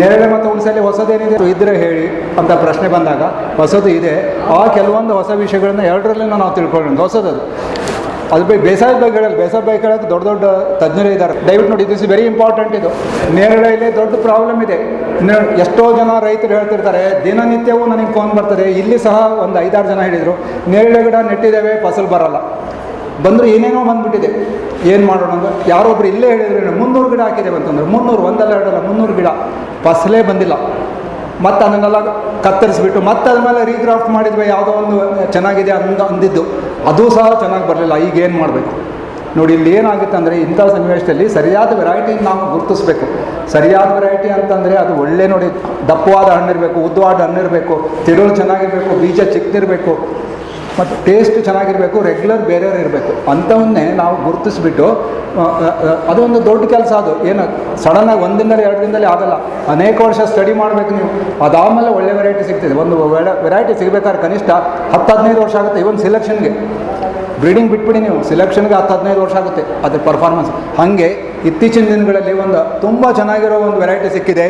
ನೇರಳೆ ಮತ್ತು ಹುಣಸೆಯಲ್ಲಿ ಹೊಸದೇನಿದೆ ಇದ್ರೆ ಹೇಳಿ ಅಂತ ಪ್ರಶ್ನೆ ಬಂದಾಗ ಹೊಸದು ಇದೆ. ಆ ಕೆಲವೊಂದು ಹೊಸ ವಿಷಯಗಳನ್ನ ಎರಡರಲ್ಲಿ ನಾವು ತಿಳ್ಕೊಳ್ಳೋದು ಹೊಸದದು ಅದು. ಬೈ ಬೇಸಾಯ ಬಗ್ಗೆ ಬೇಸಾಯ ಬೈಕ್ಗಳಲ್ಲಿ ದೊಡ್ಡ ದೊಡ್ಡ ತಜ್ಞರೇ ಇದ್ದಾರೆ. ದಯವಿಟ್ಟು ನೋಡಿ ದಿಸ್ ವೆರಿ ಇಂಪಾರ್ಟೆಂಟ್ ಇದು. ನೇರಳೆಯಲ್ಲಿ ದೊಡ್ಡ ಪ್ರಾಬ್ಲಮ್ ಇದೆ. ಎಷ್ಟೋ ಜನ ರೈತರು ಹೇಳ್ತಿರ್ತಾರೆ, ದಿನನಿತ್ಯವೂ ನನಗೆ ಫೋನ್ ಬರ್ತದೆ. ಇಲ್ಲಿ ಸಹ ಒಂದು ಐದಾರು ಜನ ಹೇಳಿದರು ನೇರಳೆ ಗಿಡ ನೆಟ್ಟಿದ್ದೇವೆ, ಫಸಲು ಬರಲ್ಲ. ಬಂದರೂ ಏನೇನೋ ಬಂದುಬಿಟ್ಟಿದೆ. ಏನು ಮಾಡೋಣ ಅಂತ? ಯಾರೊಬ್ರು ಇಲ್ಲೇ ಹೇಳಿದ್ರು ಮುನ್ನೂರು ಗಿಡ ಹಾಕಿದ್ದೇವೆ ಅಂತಂದ್ರೆ ಮುನ್ನೂರು, ಒಂದಲ್ಲ ಎರಡಲ್ಲ, ಮುನ್ನೂರು ಗಿಡ. ಫಸಲೇ ಬಂದಿಲ್ಲ. ಮತ್ತು ಅದನ್ನೆಲ್ಲ ಕತ್ತರಿಸ್ಬಿಟ್ಟು, ಮತ್ತೆ ಅದ್ರ ಮೇಲೆ ರೀಗ್ರಾಫ್ಟ್ ಮಾಡಿದ್ವಿ, ಯಾವುದೋ ಒಂದು ಚೆನ್ನಾಗಿದೆ ಅಂದ, ಅಂದಿದ್ದು. ಅದು ಸಹ ಚೆನ್ನಾಗಿ ಬರಲಿಲ್ಲ. ಈಗ ಏನು ಮಾಡಬೇಕು? ನೋಡಿ, ಇಲ್ಲಿ ಏನಾಗುತ್ತೆ ಅಂದರೆ ಇಂಥ ಸನ್ನಿವೇಶದಲ್ಲಿ ಸರಿಯಾದ ವೆರೈಟಿ ನಾವು ಗುರುತಿಸ್ಬೇಕು. ಸರಿಯಾದ ವೆರೈಟಿ ಅಂತಂದರೆ ಅದು ಒಳ್ಳೆ ನೋಡಿ, ದಪ್ಪವಾದ ಹಣ್ಣಿರಬೇಕು, ಉದ್ದವಾದ ಹಣ್ಣಿರಬೇಕು, ತಿರುಳು ಚೆನ್ನಾಗಿರಬೇಕು, ಬೀಜ ಚಿಕ್ಕದಿರಬೇಕು. ಮತ್ತು ಟೇಸ್ಟ್ ಚೆನ್ನಾಗಿರಬೇಕು ರೆಗ್ಯುಲರ್ ಬೇರೆಯವ್ರು ಇರಬೇಕು. ಅಂಥವನ್ನೇ ನಾವು ಗುರುತಿಸ್ಬಿಟ್ಟು ಅದೊಂದು ದೊಡ್ಡ ಕೆಲಸ ಅದು. ಏನು ಸಡನ್ನಾಗಿ ಒಂದಿನದಲ್ಲಿ ಎರಡು ದಿನದಲ್ಲಿ ಆಗಲ್ಲ. ಅನೇಕ ವರ್ಷ ಸ್ಟಡಿ ಮಾಡಬೇಕು ನೀವು. ಅದಾದಮೇಲೆ ಒಳ್ಳೆ ವೆರೈಟಿ ಸಿಗ್ತದೆ. ಒಂದು ವೆರೈಟಿ ಸಿಗಬೇಕಾದ್ರೆ ಕನಿಷ್ಠ ಹತ್ತು ಹದಿನೈದು ವರ್ಷ ಆಗುತ್ತೆ ಇವನ್ ಸಿಲೆಕ್ಷನ್ಗೆ ಬ್ರೀಡಿಂಗ್ ಬಿಟ್ಬಿಡಿ ನೀವು. ಸಿಲೆಕ್ಷನ್ಗೆ ಹತ್ತು ಹದಿನೈದು ವರ್ಷ ಆಗುತ್ತೆ ಅದ್ರ ಪರ್ಫಾರ್ಮೆನ್ಸ್ ಹಾಗೆ ಇತ್ತೀಚಿನ ದಿನಗಳಲ್ಲಿ ಒಂದು ತುಂಬ ಚೆನ್ನಾಗಿರೋ ಒಂದು ವೆರೈಟಿ ಸಿಕ್ಕಿದೆ.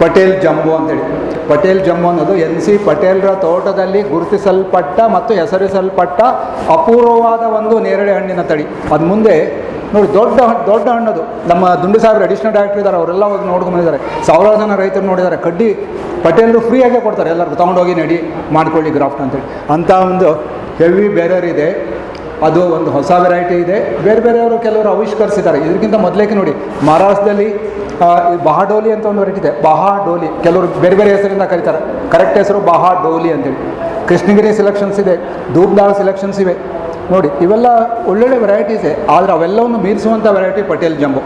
ಪಟೇಲ್ ಜಂಬು ಅಂತೇಳಿ ಪಟೇಲ್ ಜಂಬು ಅನ್ನೋದು ಎನ್ ಸಿ ಪಟೇಲ್ರ ತೋಟದಲ್ಲಿ ಗುರುತಿಸಲ್ಪಟ್ಟ ಮತ್ತು ಹೆಸರಿಸಲ್ಪಟ್ಟ ಅಪೂರ್ವವಾದ ಒಂದು ನೇರಳೆ ಹಣ್ಣಿನ ತಳಿ. ಅದು ಮುಂದೆ ನೋಡಿ ದೊಡ್ಡ ದೊಡ್ಡ ಹಣ್ಣದು. ನಮ್ಮ ದುಂಡು ಸಾಹೇಬ್ರು ಅಡಿಷನಲ್ ಡೈರೆಕ್ಟರ್ ಇದ್ದಾರೆ, ಅವರೆಲ್ಲ ಹೋಗಿ ನೋಡ್ಕೊಂಡಿದ್ದಾರೆ ಸಾವಿರಾರು ಜನ ರೈತರು ನೋಡಿದ್ದಾರೆ. ಕಡ್ಡಿ ಪಟೇಲ್ರು ಫ್ರೀಯಾಗೆ ಕೊಡ್ತಾರೆ. ಎಲ್ಲರಿಗೂ ತೊಗೊಂಡೋಗಿ ನಡಿ, ಮಾಡ್ಕೊಳ್ಳಿ ಗ್ರಾಫ್ಟ್ ಅಂತೇಳಿ ಅಂಥ ಒಂದು ಹೆವಿ ಬೇರೆಯರ್ ಇದೆ. ಅದು ಒಂದು ಹೊಸ ವೆರೈಟಿ ಇದೆ. ಬೇರೆ ಬೇರೆಯವರು ಕೆಲವರು ಆವಿಷ್ಕರಿಸಿದ್ದಾರೆ. ಇದಕ್ಕಿಂತ ಮೊದಲೇಕೆ ನೋಡಿ, ಮಹಾರಾಷ್ಟ್ರದಲ್ಲಿ ಬಹಾಡೋಲಿ ಅಂತ ಒಂದು ವೆರೈಟಿ ಇದೆ. ಬಹಾಡೋಲಿ. ಕೆಲವರು ಬೇರೆ ಬೇರೆ ಹೆಸರಿಂದ ಕರೀತಾರೆ. ಕರೆಕ್ಟ್ ಹೆಸರು ಬಹಾಡೋಲಿ ಅಂತೇಳಿ. ಕೃಷ್ಣಗಿರಿ ಸೆಲೆಕ್ಷನ್ಸ್ ಇದೆ, ಧೂಪ್ದಾಳ್ ಸೆಲೆಕ್ಷನ್ಸ್ ಇವೆ. ನೋಡಿ, ಇವೆಲ್ಲ ಒಳ್ಳೊಳ್ಳೆ ವೆರೈಟೀಸ್ ಆದರೆ ಅವೆಲ್ಲವನ್ನು ಮೀರಿಸುವಂಥ ವೆರೈಟಿ ಪಟೇಲ್ ಜಂಬು.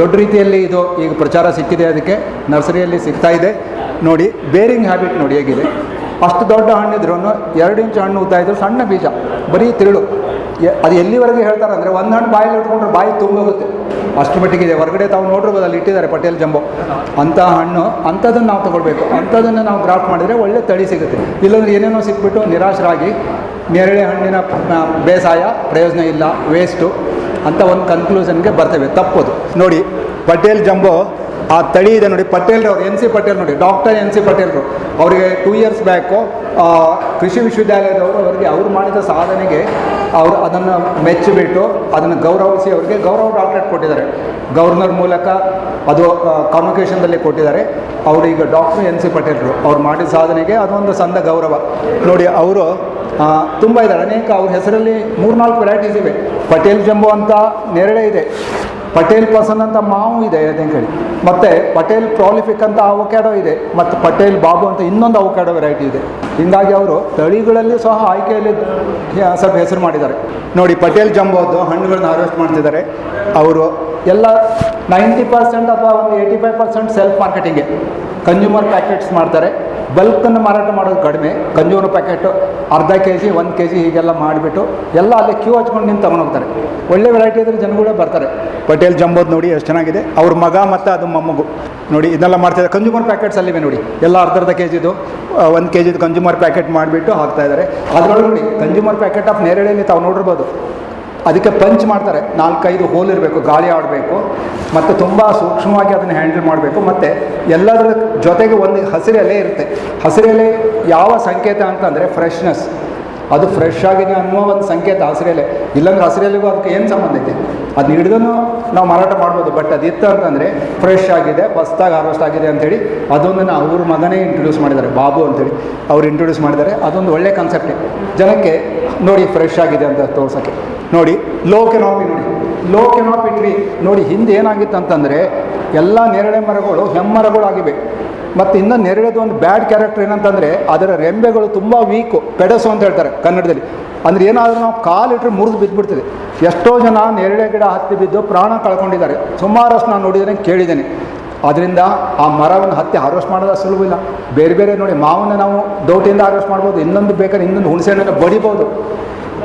ದೊಡ್ಡ ರೀತಿಯಲ್ಲಿ ಇದು ಈಗ ಪ್ರಚಾರ ಸಿಕ್ಕಿದೆ ಅದಕ್ಕೆ, ನರ್ಸರಿಯಲ್ಲಿ ಸಿಗ್ತಾ ಇದೆ. ನೋಡಿ ಬೇರಿಂಗ್ ಹ್ಯಾಬಿಟ್ ನೋಡಿ ಹೇಗಿದೆ. ಅಷ್ಟು ದೊಡ್ಡ ಹಣ್ಣಿದ್ರು ಎರಡು ಇಂಚು ಹಣ್ಣು ಉದ್ದ ಸಣ್ಣ ಬೀಜ, ಬರೀ ತಿರುಳು. ಅದು ಎಲ್ಲಿವರೆಗೆ ಹೇಳ್ತಾರೆ ಅಂದರೆ ಒಂದು ಹಣ್ಣು ಬಾಯಲ್ಲಿ ಇಟ್ಕೊಂಡ್ರೆ ಬಾಯಿ ತುಂಬೋಗುತ್ತೆ. ಅಷ್ಟು ಇದೆ ಹೊರಗಡೆ ತಾವು ನೋಡಿರ್ಬೋದು, ಅಲ್ಲಿ ಇಟ್ಟಿದ್ದಾರೆ ಪಟೇಲ್ ಜಂಬೋ. ಅಂಥ ಹಣ್ಣು ಅಂಥದ್ದನ್ನು ನಾವು ತೊಗೊಳ್ಬೇಕು. ಅಂಥದನ್ನು ನಾವು ಗ್ರಾಫ್ಟ್ ಮಾಡಿದರೆ ಒಳ್ಳೆ ತಳಿ ಸಿಗುತ್ತೆ. ಇಲ್ಲಾಂದ್ರೆ ಏನೇನೋ ಸಿಕ್ಬಿಟ್ಟು ನಿರಾಶರಾಗಿ ನೇರಳೆ ಹಣ್ಣಿನ ಬೇಸಾಯ ಪ್ರಯೋಜನ ಇಲ್ಲ ವೇಸ್ಟು ಅಂತ ಒಂದು ಕನ್ಕ್ಲೂಷನ್ಗೆ ಬರ್ತೇವೆ. ತಪ್ಪೋದು. ನೋಡಿ, ಪಟೇಲ್ ಜಂಬೋ ಆ ತಳಿ ಇದೆ ನೋಡಿ ಪಟೇಲ್ರವ್ರು ಎನ್ ಸಿ ಪಟೇಲ್ ನೋಡಿ, ಡಾಕ್ಟರ್ ಎನ್ ಸಿ ಪಟೇಲ್ರು ಅವರಿಗೆ ಟೂ ಇಯರ್ಸ್ ಬ್ಯಾಕು ಕೃಷಿ ವಿಶ್ವವಿದ್ಯಾಲಯದವರು ಅವರಿಗೆ, ಅವ್ರು ಮಾಡಿದ ಸಾಧನೆಗೆ ಅವರು ಅದನ್ನು ಮೆಚ್ಚಿಬಿಟ್ಟು ಅದನ್ನು ಗೌರವಿಸಿ ಅವರಿಗೆ ಗೌರವ ಡಾಕ್ಟರೇಟ್ ಕೊಟ್ಟಿದ್ದಾರೆ. ಗವರ್ನರ್ ಮೂಲಕ ಅದು ಕಾನ್ವೊಕೇಶನ್ದಲ್ಲಿ ಕೊಟ್ಟಿದ್ದಾರೆ. ಅವರು ಈಗ ಡಾಕ್ಟರ್ ಎನ್ ಸಿ ಪಟೇಲ್ರು ಅವ್ರು ಮಾಡಿದ ಸಾಧನೆಗೆ ಅದೊಂದು ಸಂದ ಗೌರವ. ನೋಡಿ, ಅವರು ತುಂಬ ಇದ್ದಾರೆ. ಅನೇಕ ಅವ್ರ ಹೆಸರಲ್ಲಿ ಮೂರ್ನಾಲ್ಕು ವೆರೈಟೀಸ್ ಇವೆ. ಪಟೇಲ್ ಜಂಬು ಅಂತ ನೇರಳೆ ಇದೆ. ಪಟೇಲ್ ಪರ್ಸನ್ ಅಂತ ಮಾವು ಇದೆ ಅದೇ ಹೇಳಿ. ಮತ್ತು ಪಟೇಲ್ ಪ್ರಾಲಿಫಿಕ್ ಅಂತ ಅವಕ್ಯಾಡೋ ಇದೆ, ಮತ್ತು ಪಟೇಲ್ ಬಾಬು ಅಂತ ಇನ್ನೊಂದು ಅವಕ್ಯಾಡೋ ವೆರೈಟಿ ಇದೆ. ಹೀಗಾಗಿ ಅವರು ತಳಿಗಳಲ್ಲಿ ಸಹ ಆಯ್ಕೆಯಲ್ಲಿ ಸ್ವಲ್ಪ ಹೆಸರು ಮಾಡಿದ್ದಾರೆ. ನೋಡಿ, ಪಟೇಲ್ ಜಂಬೋದು ಹಣ್ಣುಗಳನ್ನ ಹಾರ್ವೆಸ್ಟ್ ಮಾಡ್ತಿದ್ದಾರೆ. ಅವರು ಎಲ್ಲ ನೈಂಟಿ ಪರ್ಸೆಂಟ್ ಅಥವಾ ಒಂದು ಏಯ್ಟಿ ಫೈವ್ ಪರ್ಸೆಂಟ್ ಸೆಲ್ಫ್ ಮಾರ್ಕೆಟಿಂಗೆ ಕನ್ಸ್ಯೂಮರ್ ಪ್ಯಾಕೆಟ್ಸ್ ಮಾಡ್ತಾರೆ. ಬಲ್ಕನ್ನು ಮಾರಾಟ ಮಾಡೋದು ಕಡಿಮೆ. ಕನ್ಸ್ಯೂಮರ್ ಪ್ಯಾಕೆಟು ಅರ್ಧ ಕೆ ಜಿ ಒಂದು ಕೆ ಜಿ ಹೀಗೆಲ್ಲ ಮಾಡಿಬಿಟ್ಟು ಎಲ್ಲ ಅಲ್ಲೇ ಕ್ಯೂ ಹಚ್ಕೊಂಡು ನಿಂತು ತಗೊಂಡೋಗ್ತಾರೆ ಒಳ್ಳೆ ವೆರೈಟಿ ಇದ್ರೆ ಜನಗಳೇ ಬರ್ತಾರೆ. ಪಟೇಲ್ ಜಂಬೋದ್ ನೋಡಿ ಎಷ್ಟು ಚೆನ್ನಾಗಿದೆ. ಅವ್ರ ಮಗ ಮತ್ತು ಅದು ಮೊಮ್ಮಗು. ನೋಡಿ ಇದೆಲ್ಲ ಮಾಡ್ತಿದ್ದಾರೆ. ಕನ್ಸ್ಯೂಮರ್ ಪ್ಯಾಕೆಟ್ಸ್ ಅಲ್ಲಿವೆ ನೋಡಿ. ಎಲ್ಲ ಅರ್ಧ ಅರ್ಧ ಕೆ ಜಿದು ಒಂದು ಕೆ ಜಿದು ಕನ್ಸ್ಯೂಮರ್ ಪ್ಯಾಕೆಟ್ ಮಾಡಿಬಿಟ್ಟು ಹಾಕ್ತಾಯಿದ್ದಾರೆ ಅದರೊಳಗೆ ನೋಡಿ ಕನ್ಸ್ಯೂಮರ್ ಪ್ಯಾಕೆಟ್ ಆಫ್ ನೇರಳೆಯಲ್ಲಿ ತಾವು ನೋಡಿರ್ಬೋದು. ಅದಕ್ಕೆ ಪಂಚ್ ಮಾಡ್ತಾರೆ. ನಾಲ್ಕೈದು ಹೋಲ್ ಇರಬೇಕು, ಗಾಳಿ ಆಡಬೇಕು, ಮತ್ತು ತುಂಬ ಸೂಕ್ಷ್ಮವಾಗಿ ಅದನ್ನು ಹ್ಯಾಂಡಲ್ ಮಾಡಬೇಕು, ಮತ್ತು ಎಲ್ಲದರ ಜೊತೆಗೆ ಒಂದು ಹಸಿರು ಇರುತ್ತೆ. ಹಸಿರು ಯಾವ ಸಂಕೇತ ಅಂತಂದರೆ ಫ್ರೆಶ್ನೆಸ್ ಅದು ಫ್ರೆಶ್ ಆಗಿದೆ ಅನ್ನೋ ಒಂದು ಸಂಕೇತ, ಹಸಿರೆಲೆ. ಇಲ್ಲಾಂದ್ರೆ ಹಸಿರೆಲೆಗೂ ಅದಕ್ಕೆ ಏನು ಸಂಬಂಧ ಐತೆ? ಅದು ಹಿಡಿದೂ ನಾವು ಮಾರಾಟ ಮಾಡ್ಬೋದು ಬಟ್ ಅದು ಅದಿತ್ತು ಅಂತಂದರೆ ಫ್ರೆಶ್ ಆಗಿದೆ, ಹೊಸ್ದಾಗಿ ಹಾರ್ವೆಸ್ಟ್ ಆಗಿದೆ ಅದೊಂದು ಅದೊಂದನ್ನು ಅವ್ರ ಮಗನೇ ಇಂಟ್ರೊಡ್ಯೂಸ್ ಮಾಡಿದ್ದಾರೆ, ಬಾಬು ಅಂತೇಳಿ. ಅವ್ರು ಇಂಟ್ರೊಡ್ಯೂಸ್ ಮಾಡಿದ್ದಾರೆ, ಅದೊಂದು ಒಳ್ಳೆ ಕಾನ್ಸೆಪ್ಟ್ ಜನಕ್ಕೆ ನೋಡಿ ಫ್ರೆಶ್ ಆಗಿದೆ ಅಂತ ತೋರ್ಸೋಕ್ಕೆ. ನೋಡಿ ಲೋ ನೋಡಿ. ಲೋ ಕೆನಾಪಿ ಟ್ರೀ ನೋಡಿ, ಹಿಂದೆ ಏನಾಗಿತ್ತು ಅಂತಂದರೆ ಎಲ್ಲ ನೇರಳೆ ಮರಗಳು ಹೆಮ್ಮರಗಳಾಗಿವೆ. ಮತ್ತು ಇನ್ನೂ ನೆರಳೆದು ಒಂದು ಬ್ಯಾಡ್ ಕ್ಯಾರೆಕ್ಟರ್ ಏನಂತಂದರೆ, ಅದರ ರೆಂಬೆಗಳು ತುಂಬ ವೀಕು ಪೆಡಸು ಅಂತ ಹೇಳ್ತಾರೆ ಕನ್ನಡದಲ್ಲಿ. ಅಂದರೆ ಏನಾದರೂ ನಾವು ಕಾಲಿಟ್ಟರೆ ಮುರಿದು ಬಿದ್ದುಬಿಡ್ತದೆ ಎಷ್ಟೋ ಜನ ನೆರಳೆ ಗಿಡ ಹತ್ತಿ ಬಿದ್ದು ಪ್ರಾಣ ಕಳ್ಕೊಂಡಿದ್ದಾರೆ. ಸುಮಾರಷ್ಟು ನಾನು ನೋಡಿದ್ದೇನೆ ಕೇಳಿದ್ದೇನೆ. ಅದರಿಂದ ಆ ಮರವನ್ನು ಹತ್ತಿ ಹಾರ್ವೆಸ್ಟ್ ಮಾಡೋದು ಸುಲಭ ಇಲ್ಲ. ಬೇರೆ ಬೇರೆ ನೋಡಿ ಮಾವನ್ನ ನಾವು ದೌಟಿಯಿಂದ ಹಾರ್ವೆಸ್ಟ್ ಮಾಡ್ಬೋದು. ಇನ್ನೊಂದು ಬೇಕಾದ್ರೆ ಇನ್ನೊಂದು ಹುಣಸೆ ಹಣ್ಣನ್ನು ಬಡಿಬೋದು.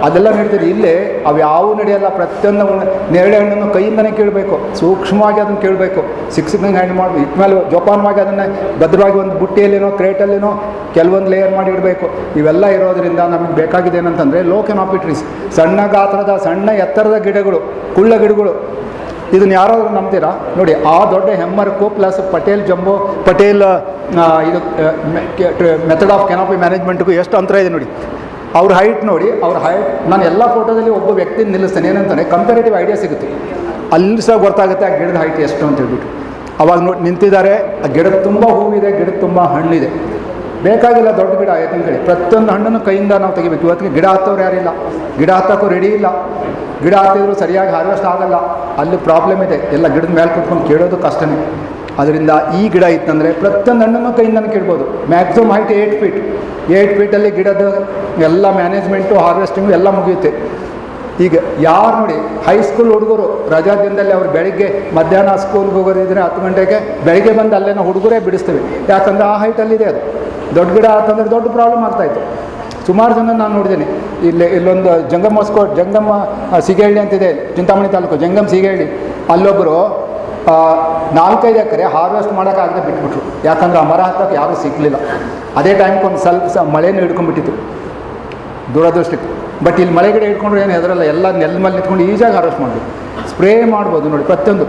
ಅದೆಲ್ಲ ನಡೀತದೆ ಇಲ್ಲೇ ಅವು ಯಾವ ನಡೆಯಲ್ಲ ಪ್ರತಿಯೊಂದು ನೇರಳೆ ಹಣ್ಣನ್ನು ಕೈಯಿಂದನೇ ಕೇಳಬೇಕು, ಸೂಕ್ಷ್ಮವಾಗಿ ಅದನ್ನು ಕೇಳಬೇಕು. ಸಿಕ್ಕ ಹಣ್ಣು ಮಾಡಬೇಕು ಇಟ್ಮೇಲೆ ಜೋಪಾನವಾಗಿ ಅದನ್ನು ಭದ್ರವಾಗಿ ಒಂದು ಬುಟ್ಟಿಯಲ್ಲೇನೋ, ಕ್ರೇಟಲ್ಲೇನೋ ಕೆಲವೊಂದು ಲೇಯರ್ ಮಾಡಿ ಇಡಬೇಕು ಇವೆಲ್ಲ ಇರೋದರಿಂದ ನಮಗೆ ಬೇಕಾಗಿದೆ ಏನಂತಂದರೆ ಲೋ ಕೆನಾಪಿ ಟ್ರೀಸ್ ಸಣ್ಣ ಗಾತ್ರದ, ಸಣ್ಣ ಎತ್ತರದ ಗಿಡಗಳು, ಕುಳ್ಳ ಗಿಡಗಳು. ಇದನ್ನ ಯಾರಾದರೂ ನಂಬ್ತೀರಾ? ನೋಡಿ, ಆ ದೊಡ್ಡ ಹೆಮ್ಮರ್ಕು ಪ್ಲಸ್ ಪಟೇಲ್ ಜಂಬೋ, ಪಟೇಲ್ ಇದು ಮೆಥಡ್ ಆಫ್ ಕೆನಾಪಿ ಮ್ಯಾನೇಜ್ಮೆಂಟ್ಗೂ ಎಷ್ಟು ಅಂತರ ಇದೆ ನೋಡಿ. ಅವ್ರ ಹೈಟ್ ನೋಡಿ, ಅವ್ರ ಹೈಟ್ ನಾನು ಎಲ್ಲ ಫೋಟೋದಲ್ಲಿ ಒಬ್ಬ ವ್ಯಕ್ತಿ ನಿಲ್ಲಿಸ್ತೇನೆ. ಏನಂತಾನೆ ಕಂಪೇರೇಟಿವ್ ಐಡಿಯಾ ಸಿಗುತ್ತೆ. ಅಲ್ಲಿ ಸಹ ಗೊತ್ತಾಗುತ್ತೆ ಆ ಗಿಡದ ಹೈಟ್ ಎಷ್ಟು ಅಂತ ಹೇಳ್ಬಿಟ್ಟು. ಅವಾಗ ನೋಡಿ, ನಿಂತಿದ್ದಾರೆ, ಆ ಗಿಡದ ತುಂಬ ಹೂವಿದೆ ಗಿಡದ ತುಂಬ ಹಣ್ಣಿದೆ. ಬೇಕಾಗಿಲ್ಲ ದೊಡ್ಡ ಗಿಡ ಯಾಕಂತ ಹೇಳಿ ಪ್ರತಿಯೊಂದು ಹಣ್ಣನ್ನು ಕೈಯಿಂದ ನಾವು ತೆಗಿಬೇಕು. ಇವತ್ತಿಗೆ ಗಿಡ ಹತ್ತೋರು ಯಾರಿಲ್ಲ. ಗಿಡ ಹತ್ತೋಕ್ಕೂ ರೆಡಿ ಇಲ್ಲ. ಗಿಡ ಹತ್ತಿದ್ರು ಸರಿಯಾಗಿ ಹಾರ್ವೆಸ್ಟ್ ಆಗಲ್ಲ. ಅಲ್ಲಿ ಪ್ರಾಬ್ಲಮ್ ಇದೆ. ಎಲ್ಲ ಗಿಡದ ಮೇಲೆ ಕುತ್ಕೊಂಡು ಕೇಳೋದು ಕಷ್ಟನೇ. ಅದರಿಂದ ಈ ಗಿಡ ಇತ್ತಂದರೆ ಪ್ರತಿಯೊಂದು ಹಣ್ಣನ್ನು ಕೈಯಿಂದನೂ ಕೇಳ್ಬೋದು. Maximum height eight feet eight ಫೀಟಲ್ಲಿ ಗಿಡದ ಎಲ್ಲ ಮ್ಯಾನೇಜ್ಮೆಂಟು ಹಾರ್ವೆಸ್ಟಿಂಗು ಎಲ್ಲ ಮುಗಿಯುತ್ತೆ. ಈಗ ಯಾರು ನೋಡಿ ಹೈಸ್ಕೂಲ್ ಹುಡುಗರು, ರಜಾ ದಿನದಲ್ಲಿ ಅವ್ರು ಬೆಳಿಗ್ಗೆ ಮಧ್ಯಾಹ್ನ ಸ್ಕೂಲ್ಗೆ ಹೋಗೋದಿದ್ರೆ ಹತ್ತು ಗಂಟೆಗೆ ಬೆಳಿಗ್ಗೆ ಬಂದು ಅಲ್ಲೇನ ಹುಡುಗರೇ ಬಿಡಿಸ್ತೀವಿ. ಯಾಕಂದರೆ ಆ ಹೈಟಲ್ಲಿದೆ ಅದು. ದೊಡ್ಡ ಗಿಡ ಆತಂದ್ರೆ ದೊಡ್ಡ ಪ್ರಾಬ್ಲಮ್ ಆಗ್ತಾಯಿತ್ತು ಸುಮಾರು ಜನ ನಾನು ನೋಡಿದ್ದೀನಿ. ಇಲ್ಲಿ ಇಲ್ಲೊಂದು ಜಂಗಮ ಜಂಗಮ್ಮ ಸಿಗೇಳ್ಳಿ ಸಿಗೇಹಳ್ಳಿ ಅಂತಿದೆ, ಚಿಂತಾಮಣಿ ತಾಲೂಕು ಜಂಗಮ್ ಸಿಗೇಳ್ಳಿ ಅಲ್ಲೊಬ್ಬರು ನಾಲ್ಕೈದು ಎಕರೆ ಹಾರ್ವೆಸ್ಟ್ ಮಾಡೋಕ್ಕಾಗದೆ ಬಿಟ್ಬಿಟ್ರು. ಯಾಕಂದ್ರೆ ಆ ಮರ ಹತ್ತಕ್ಕೆ ಯಾರು ಸಿಕ್ಕಲಿಲ್ಲ ಅದೇ ಟೈಮ್ಗೆ ಒಂದು ಸ್ವಲ್ಪ ಮಳೆನೂ ಹಿಡ್ಕೊಂಡ್ಬಿಟ್ಟಿತ್ತು. ದುರದೃಷ್ಟಕ್ಕೆ. ಬಟ್ ಇಲ್ಲಿ ಮಳೆ ಗಿಡ ಇಟ್ಕೊಂಡ್ರೆ ಏನು ಹೆದರಲ್ಲ. ಎಲ್ಲ ನೆಲದ ಮೇಲೆ ನಿಂತ್ಕೊಂಡು ಈಜಾಗಿ ಹಾರ್ವೆಸ್ಟ್ ಮಾಡಬೇಕು. ಸ್ಪ್ರೇ ಮಾಡ್ಬೋದು ನೋಡಿ, ಪ್ರತಿಯೊಂದು.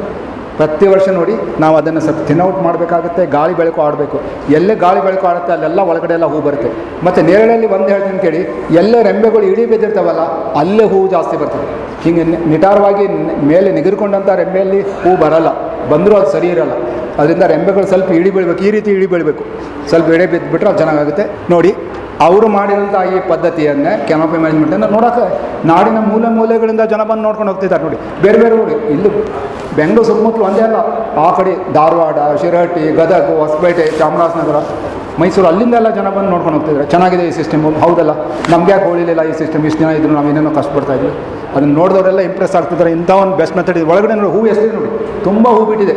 ಪ್ರತಿ ವರ್ಷ ನೋಡಿ ನಾವು ಅದನ್ನು ಸ್ವಲ್ಪ ತಿನ್ನೌಟ್ ಮಾಡಬೇಕಾಗುತ್ತೆ, ಗಾಳಿ ಬೆಳಕು ಆಡಬೇಕು. ಎಲ್ಲೇ ಗಾಳಿ ಬೆಳಕು ಆಡುತ್ತೆ, ಅಲ್ಲೆಲ್ಲ ಒಳಗಡೆ ಎಲ್ಲ ಹೂ ಬರುತ್ತೆ. ಮತ್ತು ನೇರಳಲ್ಲಿ ಒಂದು ಹೇಳ್ತೀನಿ ಕೇಳಿ, ಎಲ್ಲೇ ರೆಂಬೆಗಳು ಇಡೀ ಬಿದ್ದಿರ್ತಾವಲ್ಲ, ಅಲ್ಲೇ ಹೂವು ಜಾಸ್ತಿ ಬರ್ತದೆ. ಹೀಗೆ ನಿಟಾರವಾಗಿ ಮೇಲೆ ನಿಗರ್ಕೊಂಡಂಥ ರೆಂಬೆಯಲ್ಲಿ ಹೂ ಬರಲ್ಲ, ಬಂದರೂ ಅದು ಸರಿ ಇರಲ್ಲ. ಅದರಿಂದ ರೆಂಬೆಗಳು ಸ್ವಲ್ಪ ಇಳಿ ಬೀಳಬೇಕು, ಈ ರೀತಿ ಇಳಿ ಬೀಳಬೇಕು. ಸ್ವಲ್ಪ ಎಡೆ ಬಿದ್ದುಬಿಟ್ರೆ ಅದು ಚೆನ್ನಾಗಾಗುತ್ತೆ. ನೋಡಿ ಅವರು ಮಾಡಿದಂಥ ಈ ಪದ್ಧತಿಯನ್ನೇ ಕೆನೋಪಿ ಮ್ಯಾನೇಜ್ಮೆಂಟನ್ನು ನೋಡೋಕೆ ನಾಡಿನ ಮೂಲೆ ಮೂಲೆಗಳಿಂದ ಜನ ಬಂದು ನೋಡ್ಕೊಂಡು ಹೋಗ್ತಿದ್ದಾರೆ ನೋಡಿ. ಬೇರೆ ಬೇರೆ ಊರು. ಇಲ್ಲಿ ಬೆಂಗಳೂರು ಸುತ್ತಮುತ್ತಲು ಒಂದೇ ಅಲ್ಲ. ಆ ಕಡೆ ಧಾರವಾಡ, ಶಿರಹಟ್ಟಿ, ಗದಗ, ಹೊಸಪೇಟೆ, ಚಾಮರಾಜನಗರ, ಮೈಸೂರು ಅಲ್ಲಿಂದ ಎಲ್ಲ ಜನ ಬಂದು ನೋಡ್ಕೊಂಡು ಹೋಗ್ತಿದ್ದಾರೆ. ಚೆನ್ನಾಗಿದೆ ಈ ಸಿಸ್ಟಮ್ ಹೌದಲ್ಲ? ನಮ್ಗೆ ಯಾಕೆ ಹೋಳಿಲಿಲ್ಲ ಈ ಸಿಸ್ಟಮ್ ಇಷ್ಟು ಜನ ಇದ್ರು ನಾವು ಏನೇನೋ ಕಷ್ಟಪಡ್ತಾ ಇದ್ವಿ. ಅದನ್ನು ನೋಡಿದವರೆಲ್ಲ ಇಂಪ್ರೆಸ್ ಆಗ್ತಿದ್ದಾರೆ. ಇಂಥ ಒಂದು ಬೆಸ್ಟ್ ಮೆಥಡ್ ಇದೆ. ಒಳಗಡೆ ನೋಡಿ ಹೂ ಎಷ್ಟಿದೆ ನೋಡಿ. ತುಂಬ ಹೂ ಬಿಟ್ಟಿದೆ.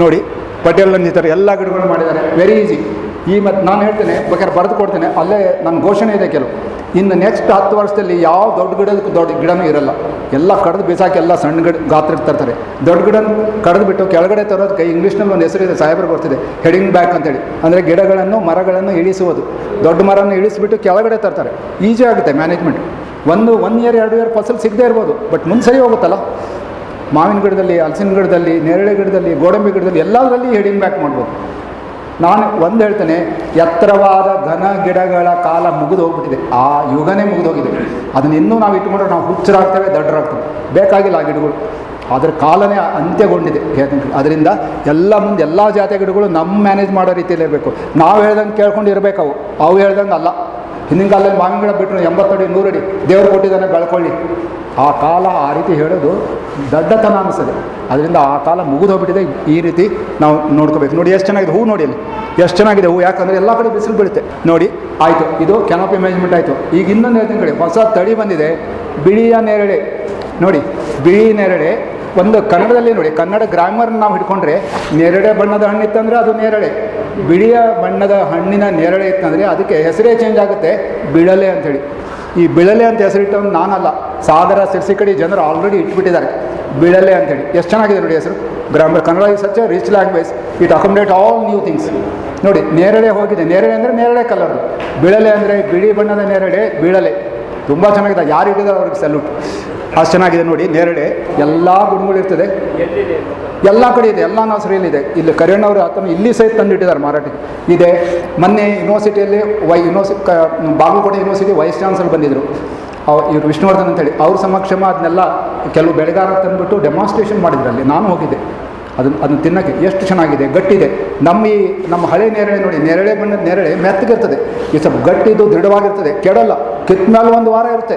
ನೋಡಿ ಪಟೇಲ್ ಥರ ಎಲ್ಲ ಗಿಡಗಳು ಮಾಡಿದ್ದಾರೆ. ವೆರಿ ಈಸಿ ಈ ಮತ್ತು ನಾನು ಹೇಳ್ತೇನೆ, ಬೇಕಾದ್ರೆ ಬರೆದು ಕೊಡ್ತೇನೆ, ಅಲ್ಲೇ ನನ್ನ ಘೋಷಣೆ ಇದೆ ಕೆಲವು. ಇನ್ನು ನೆಕ್ಸ್ಟ್ ಹತ್ತು ವರ್ಷದಲ್ಲಿ ಯಾವ ದೊಡ್ಡ ಗಿಡದಕ್ಕೂ ದೊಡ್ಡ ಗಿಡನೂ ಇರಲ್ಲ. ಎಲ್ಲ ಕಡ್ದು ಬಿಸಾಕಿ ಎಲ್ಲ ಸಣ್ಣ ಗಿಡ ಗಾತ್ರ ತರ್ತಾರೆ ದೊಡ್ಡ ಗಿಡ ಕಡ್ದು ಬಿಟ್ಟು ಕೆಳಗಡೆ ತರೋದಕ್ಕೆ ಇಂಗ್ಲೀಷ್ನಲ್ಲಿ ಒಂದು ಹೆಸರಿದೆ, ಸಾಹೇಬರು ಬರ್ತಿದೆ ಹೆಡಿಂಗ್ ಬ್ಯಾಕ್ ಅಂತೇಳಿ. ಅಂದರೆ ಗಿಡಗಳನ್ನು, ಮರಗಳನ್ನು ಇಳಿಸುವುದು. ದೊಡ್ಡ ಮರವನ್ನು ಇಳಿಸಿಬಿಟ್ಟು ಕೆಳಗಡೆ ತರ್ತಾರೆ. ಈಜಿ ಆಗುತ್ತೆ ಮ್ಯಾನೇಜ್ಮೆಂಟ್ ಒಂದು ಒನ್ ಇಯರ್ ಎರಡು ಇಯರ್ ಫಸಲ್ ಸಿಗದೇ ಇರ್ಬೋದು ಬಟ್ ಮುಂದೆ ಸರಿ ಹೋಗುತ್ತಲ್ಲ. ಮಾವಿನ ಗಿಡದಲ್ಲಿ ಹಲಸಿನ ಗಿಡದಲ್ಲಿ, ನೇರಳೆ ಗಿಡದಲ್ಲಿ, ಗೋಡಂಬಿ ಗಿಡದಲ್ಲಿ ಎಲ್ಲದರಲ್ಲಿ ಹೆಡಿಂಗ್ ಬ್ಯಾಕ್ ಮಾಡ್ಬೋದು. ನಾನು ಒಂದು ಹೇಳ್ತೇನೆ, ಎತ್ತರವಾದ ಘನ ಗಿಡಗಳ ಕಾಲ ಮುಗಿದು ಹೋಗ್ಬಿಟ್ಟಿದೆ. ಆ ಯುಗನೇ ಮುಗಿದೋಗಿದೆ ಅದನ್ನ ಇನ್ನೂ ನಾವು ಇಟ್ಕೊಂಡ್ರೆ ನಾವು ಹುಚ್ಚರಾಗ್ತೇವೆ ದಡ್ಡರಾಗ್ತೇವೆ ಬೇಕಾಗಿಲ್ಲ ಆ ಗಿಡಗಳು. ಅದರ ಕಾಲನೇ ಅಂತ್ಯಗೊಂಡಿದೆ. ಅದರಿಂದ ಎಲ್ಲ ಮುಂದೆ ಎಲ್ಲ ಜಾತಿಯ ಗಿಡಗಳು ನಮ್ಮ ಮ್ಯಾನೇಜ್ ಮಾಡೋ ರೀತಿಯಲ್ಲಿ ಇರಬೇಕು ನಾವು ಹೇಳ್ದಂಗೆ ಕೇಳ್ಕೊಂಡು ಇರಬೇಕು ಅವು. ಅವು ಹೇಳ್ದಂಗೆ ಅಲ್ಲ. ಹಿಂದಿನ ಕಾಲದಲ್ಲಿ ಮಾವಿನ ಗಿಡ ಬಿಟ್ಟರು ಎಂಬತ್ತಡಿ, ನೂರಡಿ, ದೇವರು ಕೊಟ್ಟಿದ್ದಾನೆ, ಬೆಳ್ಕೊಳ್ಳಿ. ಆ ಕಾಲ ಆ ರೀತಿ ಹೇಳೋದು ದಡ್ಡತನ ಅನಿಸ್ತದೆ ಅದರಿಂದ ಆ ಕಾಲ ಮುಗಿದು ಹೋಗ್ಬಿಟ್ಟಿದೆ. ಈ ರೀತಿ ನಾವು ನೋಡ್ಕೋಬೇಕು. ನೋಡಿ, ಎಷ್ಟು ಚೆನ್ನಾಗಿದೆ ಹೂ ನೋಡಿ ಅಲ್ಲಿ. ಎಷ್ಟು ಚೆನ್ನಾಗಿದೆ ಹೂ. ಯಾಕಂದರೆ ಎಲ್ಲ ಕಡೆ ಬಿಸಿಲು ಬೀಳುತ್ತೆ. ನೋಡಿ, ಆಯಿತು. ಇದು ಕೆನಪಿ ಮ್ಯಾನೇಜ್ಮೆಂಟ್ ಆಯಿತು. ಈಗ ಇನ್ನೊಂದು ಹೇಳ್ತೀನಿ ಕಡೆ. ಹೊಸ ತಳಿ ಬಂದಿದೆ. ಬಿಳಿಯ ನೇರಳೆ. ನೋಡಿ, ಬಿಳಿ ನೇರಳೆ. ಒಂದು ಕನ್ನಡದಲ್ಲಿ ನೋಡಿ, ಕನ್ನಡ ಗ್ರಾಮರ್ ನಾವು ಹಿಡ್ಕೊಂಡ್ರೆ, ನೇರಳೆ ಬಣ್ಣದ ಹಣ್ಣಿತ್ತಂದರೆ ಅದು ನೇರಳೆ. ಬಿಳಿಯ ಬಣ್ಣದ ಹಣ್ಣಿನ ನೇರಳೆ ಇತ್ತಂದರೆ ಅದಕ್ಕೆ ಹೆಸರೇ ಚೇಂಜ್ ಆಗುತ್ತೆ ಬಿಳಲೆ ಅಂಥೇಳಿ ಈ ಬಿಳಲೆ ಅಂತ ಹೆಸರಿಟ್ಟವನು ನಾನಲ್ಲ. ಸಾಗರ ಸಿರ್ಸಿಕಡಿ ಜನರು ಆಲ್ರೆಡಿ ಇಟ್ಬಿಟ್ಟಿದ್ದಾರೆ. ಬಿಳಲೆ ಅಂತೇಳಿ. ಎಷ್ಟು ಚೆನ್ನಾಗಿದೆ ನೋಡಿ ಹೆಸರು. Grammar Kannada is such rich language it accommodate all new things ನೋಡಿ, ನೇರಳೆ ಹೋಗಿದೆ. ನೇರಳೆ ಅಂದರೆ ನೇರಳೆ ಕಲರ್ ಬಿಳಲೆ ಅಂದರೆ ಬಿಳಿ ಬಣ್ಣದ ನೇರಳೆ, ಬಿಳಲೆ. ತುಂಬ ಚೆನ್ನಾಗಿದೆ. ಯಾರು ಇಟ್ಟಿದ್ದಾರೆ ಅವ್ರಿಗೆ ಸಲ್ಯೂಟ್ ಅಷ್ಟು ಚೆನ್ನಾಗಿದೆ ನೋಡಿ, ನೇರಳೆ, ಎಲ್ಲ ಗುಣಗಳಿರ್ತದೆ ಎಲ್ಲ ಕಡೆ ಇದೆ, ಎಲ್ಲ ನರ್ಸರಿಯಲ್ಲಿದೆ ಇಲ್ಲಿ ಕರಿಯಣ್ಣವರು ಆತನ ಇಲ್ಲಿ ಸಹಿತ ತಂದಿಟ್ಟಿದ್ದಾರೆ ಮಾರಾಟಕ್ಕೆ ಇದೆ, ಮೊನ್ನೆ ಯೂನಿವರ್ಸಿಟಿಯಲ್ಲಿ ವೈ ಯೂನಿವರ್ಸಿ ಕ, ಬಾಗಲಕೋಟೆ ಯೂನಿವರ್ಸಿಟಿ ವೈಸ್ ಚಾನ್ಸಲರ್ ಬಂದಿದ್ದರು ಅವ್, ಇವರು ವಿಷ್ಣುವರ್ಧನ್ ಅಂತೇಳಿ ಅವ್ರ ಸಮಕ್ಷಮ ಅದನ್ನೆಲ್ಲ ಕೆಲವು ಬೆಳೆಗಾರ ತಂದುಬಿಟ್ಟು ಡೆಮಾನ್ಸ್ಟ್ರೇಷನ್ ಮಾಡಿದ್ರು ಅಲ್ಲಿ. ನಾನು ಹೋಗಿದ್ದೆ. ಅದನ್ನು ಅದನ್ನು ತಿನ್ನೋಕ್ಕೆ ಎಷ್ಟು ಚೆನ್ನಾಗಿದೆ, ಗಟ್ಟಿದೆ. ನಮ್ಮ ಈ, ನಮ್ಮ ಹಳೆ ನೇರಳೆ ನೋಡಿ, ನೇರಳೆ ಬಣ್ಣದ ನೇರಳೆ ಮೆತ್ತಗಿರ್ತದೆ. ಈ ಸ್ವಲ್ಪ ಗಟ್ಟಿದ್ದು ದೃಢವಾಗಿರ್ತದೆ. ಕೆಡಲ್ಲ. ಕಿತ್ತ ಮೇಲೆ ಒಂದು ವಾರ ಇರುತ್ತೆ.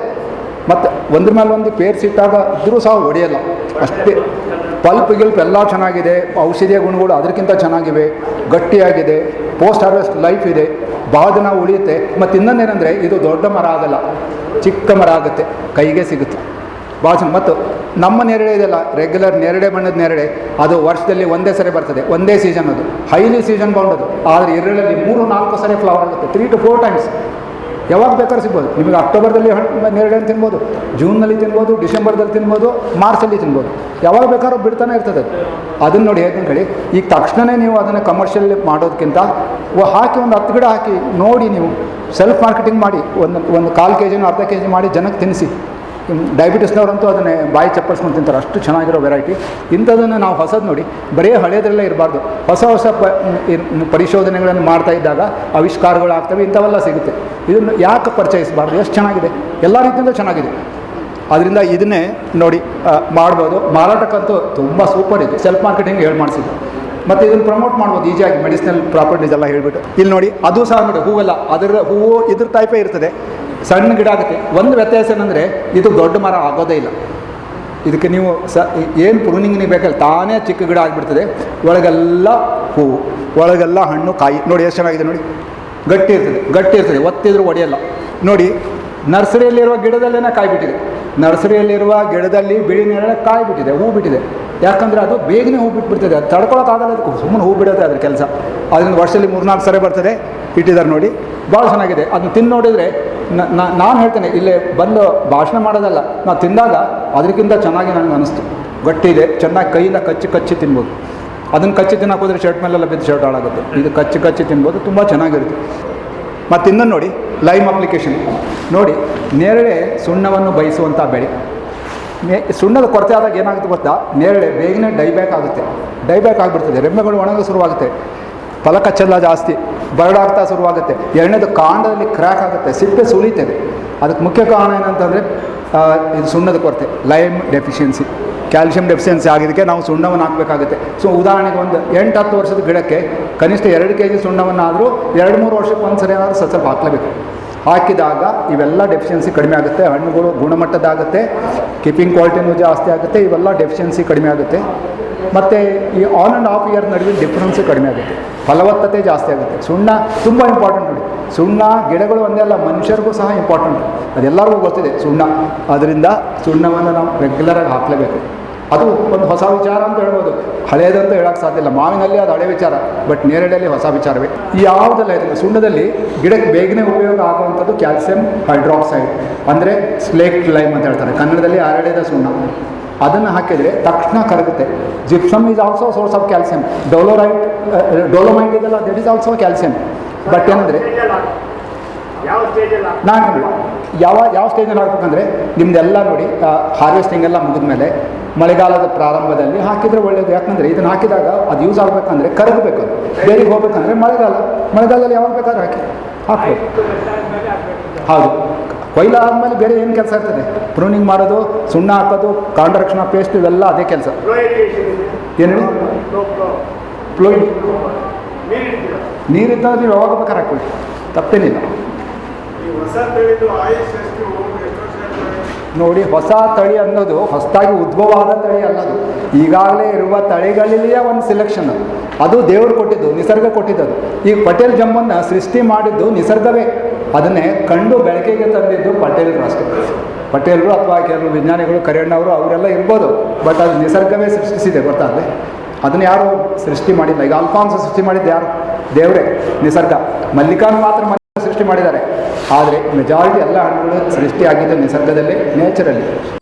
ಮತ್ತು ಒಂದ್ರ ಮೇಲೆ ಒಂದು ಪೇರ್ಸಿಟ್ಟಾಗ ಇದ್ರೂ ಸಹ ಹೊಡೆಯಲ್ಲ. ಅಷ್ಟೇ. ಪಲ್ಪ್ ಗಿಲ್ಪ್ ಎಲ್ಲ ಚೆನ್ನಾಗಿದೆ. ಔಷಧಿಯ ಗುಣಗಳು ಅದಕ್ಕಿಂತ ಚೆನ್ನಾಗಿವೆ. ಗಟ್ಟಿಯಾಗಿದೆ. ಪೋಸ್ಟ್ ಹಾರ್ವೆಸ್ಟ್ ಲೈಫ್ ಇದೆ. ಭಾಳ ದಿನ ಉಳಿಯುತ್ತೆ. ಮತ್ತು ಇನ್ನೊಂದೇನೆಂದರೆ ಇದು ದೊಡ್ಡ ಮರ ಆಗಲ್ಲ. ಚಿಕ್ಕ ಮರ ಆಗುತ್ತೆ. ಕೈಗೆ ಸಿಗುತ್ತೆ. ಭಾಳ ಮತ್ತು ನಮ್ಮ ನೇರಳೆ ಇದೆಲ್ಲ ರೆಗ್ಯುಲರ್ ನೇರಳೆ ಬಣ್ಣದ ನೇರಳೆ, ಅದು ವರ್ಷದಲ್ಲಿ ಒಂದೇ ಸರಿ ಬರ್ತದೆ. ಒಂದೇ ಸೀಸನ್ ಅದು. ಹೈಲಿ ಸೀಸನ್ ಬೌಂಡ್ ಅದು. ಆದರೆ ಎರಡಲ್ಲಿ ಮೂರು ನಾಲ್ಕು ಸರಿ ಫ್ಲವರ್ ಆಗುತ್ತೆ. ತ್ರೀ ಟು ಫೋರ್ ಟೈಮ್ಸ್ ಯಾವಾಗ ಬೇಕಾದ್ರೂ ಸಿಗ್ಬೋದು ನಿಮಗೆ ಅಕ್ಟೋಬರ್ದಲ್ಲಿ ಹಣ್ಣು ನೇರಳೆ ತಿನ್ಬೋದು, ಜೂನ್ನಲ್ಲಿ ತಿನ್ಬೋದು, ಡಿಸೆಂಬರ್ದಲ್ಲಿ ತಿನ್ಬೋದು, ಮಾರ್ಚಲ್ಲಿ ತಿನ್ಬೋದು. ಯಾವಾಗ ಬೇಕಾದ್ರೂ ಬಿಡ್ತಾನೆ ಇರ್ತದೆ. ಅದು ಅದನ್ನು ನೋಡಿ ಹೇಳ್ತೀನಿ ಈಗ ತಕ್ಷಣವೇ ನೀವು ಅದನ್ನು ಕಮರ್ಷಿಯಲ್ ಮಾಡೋದಕ್ಕಿಂತ ಹಾಕಿ ಒಂದು ಹತ್ತು ಗಿಡ ಹಾಕಿ ನೋಡಿ ನೀವು ಸೆಲ್ಫ್ ಮಾರ್ಕೆಟಿಂಗ್ ಮಾಡಿ, ಒಂದು ಒಂದು ಕಾಲು ಕೆ ಜಿನೂ ಅರ್ಧ ಕೆ ಜಿ ಮಾಡಿ ಜನಕ್ಕೆ ತಿನ್ನಿಸಿ. ಡಯಾಬಿಟಿಸ್ನವರಂತೂ ಅದನ್ನೇ ಬಾಯಿ ಚಪ್ಪಲ್ಸ್ಕೊಂಡು ತಿಂತಾರೆ. ಅಷ್ಟು ಚೆನ್ನಾಗಿರೋ ವೆರೈಟಿ ಇಂಥದನ್ನು ನಾವು ಹೊಸದು ನೋಡಿ, ಬರೀ ಹಳೆಯದ್ರಲ್ಲೇ ಇರಬಾರ್ದು. ಹೊಸ ಹೊಸ ಪ ಪರಿಶೋಧನೆಗಳನ್ನು ಮಾಡ್ತಾ ಇದ್ದಾಗ ಆವಿಷ್ಕಾರಗಳು ಆಗ್ತವೆ, ಇಂಥವೆಲ್ಲ ಸಿಗುತ್ತೆ. ಇದನ್ನು ಯಾಕೆ ಪರಿಚಯಿಸಬಾರ್ದು? ಎಷ್ಟು ಚೆನ್ನಾಗಿದೆ? ಎಲ್ಲ ರೀತಿಯಿಂದ ಚೆನ್ನಾಗಿದೆ. ಅದರಿಂದ ಇದನ್ನೇ ನೋಡಿ ಮಾಡ್ಬೋದು. ಮಾರಾಟಕ್ಕಂತೂ ತುಂಬ ಸೂಪರ್ ಇದೆ. ಸೆಲ್ಫ್ ಮಾರ್ಕೆಟಿಂಗ್ ಹೇಳಿ ಮಾಡಿಸಿದ್ದು. ಮತ್ತು ಇದನ್ನು ಪ್ರಮೋಟ್ ಮಾಡ್ಬೋದು. ಈಸಿಯಾಗಿ ಮೆಡಿಸಿನಲ್ ಪ್ರಾಪರ್ಟೀಸ್ ಎಲ್ಲ ಹೇಳ್ಬಿಟ್ಟು. ಇಲ್ಲಿ ನೋಡಿ, ಅದು ಸಹ ನೋಡಿ, ಹೂವೆಲ್ಲ. ಅದರ ಹೂವು ಇದ್ರ ಟೈಪೇ ಇರ್ತದೆ. ಸಣ್ಣ ಗಿಡ ಆಗುತ್ತೆ. ಒಂದು ವ್ಯತ್ಯಾಸ ಏನಂದರೆ, ಇದು ದೊಡ್ಡ ಮರ ಆಗೋದೇ ಇಲ್ಲ. ಇದಕ್ಕೆ ನೀವು ಸ ಏನು ಪ್ರೂನಿಂಗ್ ನೀವು ಬೇಕಲ್ಲ ತಾನೇ ಚಿಕ್ಕ ಗಿಡ ಆಗಿಬಿಡ್ತದೆ. ಒಳಗೆಲ್ಲ ಹೂವು ಒಳಗೆಲ್ಲ ಹಣ್ಣು, ಕಾಯಿ. ನೋಡಿ ಎಷ್ಟು ಚೆನ್ನಾಗಿದೆ ನೋಡಿ. ಗಟ್ಟಿ ಇರ್ತದೆ ಗಟ್ಟಿ ಇರ್ತದೆ. ಒತ್ತಿದ್ರು ಒಡೆಯಲ್ಲ. ನೋಡಿ, ನರ್ಸರಿಯಲ್ಲಿರುವ ಗಿಡದಲ್ಲೇನೇ ಕಾಯಿ ಬಿಟ್ಟಿದೆ ನರ್ಸರಿಯಲ್ಲಿರುವ ಗಿಡದಲ್ಲಿ ಬಿಳಿ ನೇರಳೆ ಕಾಯಿ ಬಿಟ್ಟಿದೆ ಹೂ ಬಿಟ್ಟಿದೆ ಯಾಕಂದರೆ ಅದು ಬೇಗನೆ ಹೂ ಬಿಟ್ಬಿಡ್ತದೆ ಅದು ತಡ್ಕೊಳಕ್ಕಾಗಲ್ಲ ಅದಕ್ಕೆ, ಸುಮ್ಮನೆ ಹೂ ಬಿಡೋದೆ ಅದ್ರ ಕೆಲಸ. ಅದರಿಂದ ವರ್ಷದಲ್ಲಿ ಮೂರ್ನಾಲ್ಕು ಸರಿ ಬರ್ತದೆ, ಇಟ್ಟಿದ್ದಾರೆ ನೋಡಿ. ಭಾಳ ಚೆನ್ನಾಗಿದೆ. ಅದನ್ನ ತಿಂದು ನೋಡಿದರೆ ನಾನು ಹೇಳ್ತೇನೆ, ಇಲ್ಲೇ ಬಂದು ಭಾಷಣ ಮಾಡೋದಲ್ಲ ನಾವು ತಿಂದಾಗ ಅದಕ್ಕಿಂತ ಚೆನ್ನಾಗಿ ನನಗೆ ಅನಿಸ್ತು. ಗಟ್ಟಿ ಇದೆ, ಚೆನ್ನಾಗಿ ಕೈಯಿಂದ ಕಚ್ಚಿ ಕಚ್ಚಿ ತಿನ್ಬೋದು. ಅದನ್ನು ಕಚ್ಚಿ ತಿನ್ನೋಕೋದ್ರೆ ಶರ್ಟ್ ಮೇಲೆಲ್ಲ ಬಿದ್ದು ಶರ್ಟ್ ಹಾಳಾಗುತ್ತೆ. ಇದು ಕಚ್ಚಿ ಕಚ್ಚಿ ತಿನ್ಬೋದು, ತುಂಬ ಚೆನ್ನಾಗಿರುತ್ತೆ. ಮತ್ತು ಇನ್ನೊಂದು ನೋಡಿ. Lime application. ನೋಡಿ, ನೇರಳೆ ಸುಣ್ಣವನ್ನು ಬಯಸುವಂಥ ಬೆಳೆ. ನೇ ಸುಣ್ಣದ ಕೊರತೆ ಆದಾಗ ಏನಾಗುತ್ತೆ ಗೊತ್ತಾ? ನೇರಳೆ ಬೇಗನೆ ಡೈಬ್ಯಾಕ್ ಆಗುತ್ತೆ. ಡೈಬ್ಯಾಕ್ ಆಗಿಬಿಡ್ತದೆ. ರೆಂಬೆಗಳು ಒಣಗಲು ಶುರುವಾಗುತ್ತೆ. ಫಲಕಚ್ಚೆಲ್ಲ ಜಾಸ್ತಿ. ಬರಡಾಗ್ತಾ ಶುರುವಾಗುತ್ತೆ. ಎರಡನೇದು ಕಾಂಡದಲ್ಲಿ ಕ್ರ್ಯಾಕ್ ಆಗುತ್ತೆ. ಸಿಪ್ಪೆ ಸುಳಿತದೆ ಅದಕ್ಕೆ ಮುಖ್ಯ ಕಾರಣ ಏನಂತಂದರೆ ಇದು ಸುಣ್ಣದ ಕೊರತೆ, ಲೈಮ್ ಡೆಫಿಷಿಯನ್ಸಿ. ಕ್ಯಾಲ್ಸಿಯಂ ಡೆಫಿಷಿಯನ್ಸಿ ಆಗಿದ್ದಕ್ಕೆ ನಾವು ಸುಣ್ಣವನ್ನು ಹಾಕಬೇಕಾಗುತ್ತೆ. ಸೊ ಉದಾಹರಣೆಗೆ ಒಂದು ಎಂಟು ಹತ್ತು ವರ್ಷದ ಗಿಡಕ್ಕೆ ಕನಿಷ್ಠ ಎರಡು ಕೆ ಜಿ ಸುಣ್ಣವನ್ನಾದರೂ ಎರಡು ಮೂರು ವರ್ಷಕ್ಕೆ ಒಂದು ಸರಿ ಏನಾದರೂ ಸಸ್ಯ ಹಾಕಲೇಬೇಕು. ಹಾಕಿದಾಗ ಇವೆಲ್ಲ ಡೆಫಿಷಿಯನ್ಸಿ ಕಡಿಮೆ ಆಗುತ್ತೆ. ಹಣ್ಣುಗಳು ಗುಣಮಟ್ಟದಾಗುತ್ತೆ ಕೀಪಿಂಗ್ ಕ್ವಾಲಿಟಿನೂ ಜಾಸ್ತಿ ಆಗುತ್ತೆ. ಇವೆಲ್ಲ ಡೆಫಿಷಿಯನ್ಸಿ ಕಡಿಮೆ ಆಗುತ್ತೆ. ಮತ್ತು ಈ ಆನ್ ಆ್ಯಂಡ್ ಆಫ್ ಇಯರ್ ನಡುವೆ ಡಿಫ್ರೆನ್ಸು ಕಡಿಮೆ ಆಗುತ್ತೆ. ಫಲವತ್ತತೆ ಜಾಸ್ತಿ ಆಗುತ್ತೆ. ಸುಣ್ಣ ತುಂಬ ಇಂಪಾರ್ಟೆಂಟ್ ನೋಡಿ. ಸುಣ್ಣ ಗಿಡಗಳು ಒಂದೇ ಅಲ್ಲ, ಮನುಷ್ಯರಿಗೂ ಸಹ ಇಂಪಾರ್ಟೆಂಟ್ ಅದೆಲ್ಲರಿಗೂ ಗೊತ್ತಿದೆ ಸುಣ್ಣ. ಅದರಿಂದ ಸುಣ್ಣವನ್ನು ನಾವು ರೆಗ್ಯುಲರಾಗಿ ಹಾಕಲೇಬೇಕು. ಅದು ಒಂದು ಹೊಸ ವಿಚಾರ ಅಂತ ಹೇಳ್ಬೋದು. ಹಳೆಯದಂತ ಹೇಳೋಕ್ಕೆ ಸಾಧ್ಯ ಇಲ್ಲ. ಮಾವಿನಲ್ಲಿ ಅದು ಹಳೆ ವಿಚಾರ ಬಟ್ ನೇರಳೆಯಲ್ಲಿ ಹೊಸ ವಿಚಾರವೇ. ಯಾವುದೆಲ್ಲ ಇದೆ ಸುಣ್ಣದಲ್ಲಿ ಗಿಡಕ್ಕೆ ಬೇಗನೆ ಉಪಯೋಗ ಆಗುವಂಥದ್ದು ಕ್ಯಾಲ್ಸಿಯಂ ಹೈಡ್ರಾಕ್ಸೈಡ್, ಅಂದರೆ ಸ್ಲೇಕ್ ಲೈಮ್ ಅಂತ ಹೇಳ್ತಾರೆ. ಕನ್ನಡದಲ್ಲಿ ಅರಳಿದ ಸುಣ್ಣ. ಅದನ್ನು ಹಾಕಿದರೆ ತಕ್ಷಣ ಕರಗುತ್ತೆ. Gypsum is also source of calcium dolerite dolomite ಇದೆಲ್ಲ that is also calcium but ಏನಂದರೆ ನಾನು ಯಾವ ಯಾವ ಸ್ಟೇಜಲ್ಲಿ ಹಾಕ್ಬೇಕಂದ್ರೆ ನಿಮ್ದೆಲ್ಲ ನೋಡಿ ಹಾರ್ವೆಸ್ಟಿಂಗ್ ಎಲ್ಲ ಮುಗಿದ ಮೇಲೆ ಮಳೆಗಾಲದ ಪ್ರಾರಂಭದಲ್ಲಿ ಹಾಕಿದರೆ ಒಳ್ಳೆಯದು ಯಾಕಂದರೆ ಇದನ್ನು ಹಾಕಿದಾಗ ಅದು ಯೂಸ್ ಆಗಬೇಕಂದ್ರೆ ಕರಗಬೇಕು ಅದು. ಬೇರಿಗೆ ಹೋಗ್ಬೇಕಂದ್ರೆ ಮಳೆಗಾಲ. ಮಳೆಗಾಲದಲ್ಲಿ ಯಾವಾಗ ಬೇಕಾದ್ರೆ ಹಾಕಿ. ಹಾಕ್ಬೇಕು. ಹೌದು. ಕೊಯ್ಲು ಆದಮೇಲೆ ಬೇರೆ ಏನು ಕೆಲಸ ಇರ್ತದೆ? ಪ್ರೂನಿಂಗ್ ಮಾಡೋದು ಸುಣ್ಣ ಹಾಕೋದು ಕಾಂಡ ರಕ್ಷಣಾ ಪೇಸ್ಟ್ ಇವೆಲ್ಲ ಅದೇ ಕೆಲಸ. ಏನು ಹೇಳಿ? ನೀರಿದ್ದಾಗ ನೀವು ಯಾವಾಗ ಬೇಕಾರೆ ಹಾಕೊಳ್ಳಿ ತಪ್ಪೇನಿಲ್ಲ. ನೋಡಿ ಹೊಸ ತಳಿ ಅನ್ನೋದು ಹೊಸದಾಗಿ ಉದ್ಭವ ಆದ ತಳಿ ಅನ್ನೋದು ಈಗಾಗಲೇ ಇರುವ ತಳಿಗಳಲ್ಲಿಯೇ ಒಂದು ಸಿಲೆಕ್ಷನ್ ಅದು ದೇವರು ಕೊಟ್ಟಿದ್ದು ನಿಸರ್ಗ ಕೊಟ್ಟಿದ್ದು ಈ ಪಟೇಲ್ ಜಮ್ಮನ್ನ ಸೃಷ್ಟಿ ಮಾಡಿದ್ದು ನಿಸರ್ಗವೇ. ಅದನ್ನೇ ಕಂಡು ಬೆಳಕಿಗೆ ತಂದಿದ್ದು ಪಟೇಲ್ ಅಷ್ಟೇ. ಪಟೇಲ್ರು ಅಥವಾ ಕೆಲವು ವಿಜ್ಞಾನಿಗಳು ಕರಿಯಣ್ಣವರು ಅವರೆಲ್ಲ ಇರ್ಬೋದು. ಬಟ್ ಅದು ನಿಸರ್ಗವೇ ಸೃಷ್ಟಿಸಿದೆ ಗೊತ್ತಾಗಲಿ? ಅದನ್ನು ಯಾರು ಸೃಷ್ಟಿ ಮಾಡಿಲ್ಲ. ಈಗ ಅಲ್ಫಾನ್ಸ್ ಸೃಷ್ಟಿ ಮಾಡಿದ್ದು ಯಾರು? ದೇವರೇ, ನಿಸರ್ಗ. ಮಲ್ಲಿಕಾನು ಮಾತ್ರ ಮನುಷ್ಯ ಸೃಷ್ಟಿ ಮಾಡಿದ್ದಾರೆ. ಆದರೆ ಮೆಜಾರಿಟಿ ಎಲ್ಲ ಹಣ್ಣುಗಳು ಸೃಷ್ಟಿಯಾಗಿದ್ದು ನಿಸರ್ಗದಲ್ಲಿ ನೇಚರಲ್ಲಿ